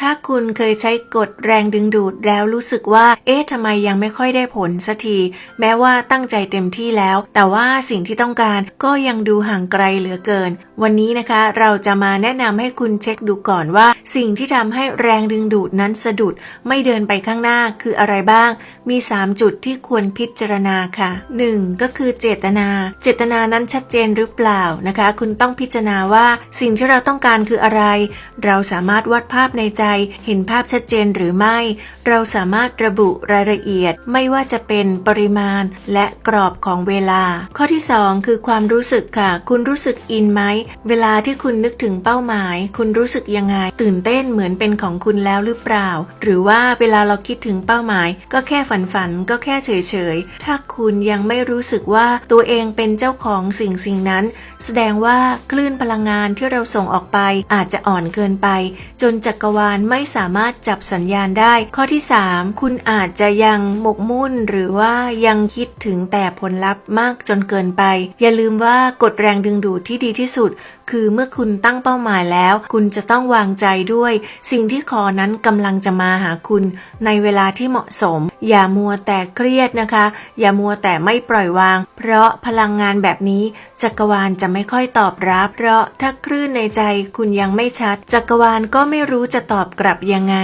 ถ้าคุณเคยใช้กฎแรงดึงดูดแล้วรู้สึกว่า เอ๊ะทำไมยังไม่ค่อยได้ผลสักที แม้ว่าตั้งใจเต็มที่แล้ว แต่ว่าสิ่งที่ต้องการก็ยังดูห่างไกลเหลือเกิน วันนี้นะคะ เราจะมาแนะนำให้คุณเช็คดูก่อนว่า สิ่งที่ทำให้แรงดึงดูดนั้นสะดุด ไม่เดินไปข้างหน้าคืออะไรบ้าง มี 3 จุดที่ควรพิจารณาค่ะ 1. ก็คือเจตนา เจตนานั้นชัดเจนหรือเปล่านะคะ คุณต้องพิจารณาว่าสิ่งที่เราต้องการคืออะไร เราสามารถวาดภาพในใจเห็นภาพชัดเจนหรือไม่ เราสามารถระบุรายละเอียดไม่ว่าจะเป็นปริมาณและกรอบของเวลา ข้อที่ 2 คือความรู้สึกค่ะ คุณรู้สึกอินไหม เวลาที่คุณนึกถึงเป้าหมาย คุณรู้สึกยังไง ตื่นเต้นเหมือนเป็นของคุณแล้วหรือเปล่า หรือว่าเวลาเราคิดถึงเป้าหมาย ก็แค่ฝันฝันก็แค่เฉยๆถ้าคุณยังไม่รู้สึกว่าตัวเองเป็นเจ้าของสิ่งสิ่งนั้น แสดงว่าคลื่นพลังงานที่เราส่งออกไปอาจจะอ่อนเกินไป จนจักรวาลไม่สามารถจับสัญญาณได้ ข้อที่ 3 คุณอาจจะยังหมกมุ่น หรือว่ายังคิดถึงแต่ผลลัพธ์มากจนเกินไป อย่าลืมว่ากฎแรงดึงดูดที่ดีที่สุด คือเมื่อคุณตั้งเป้าหมายแล้ว คุณจะต้องวางใจด้วย สิ่งที่ขอนั้นกำลังจะมาหาคุณ ในเวลาที่เหมาะสม อย่ามัวแต่เครียดนะคะ อย่ามัวแต่ไม่ปล่อยวาง เพราะพลังงานแบบนี้ จักรวาลจะไม่ค่อยตอบรับ เพราะถ้าคลื่นในใจคุณยังไม่ชัด จักรวาลก็ไม่รู้จะตอบกลับยังไง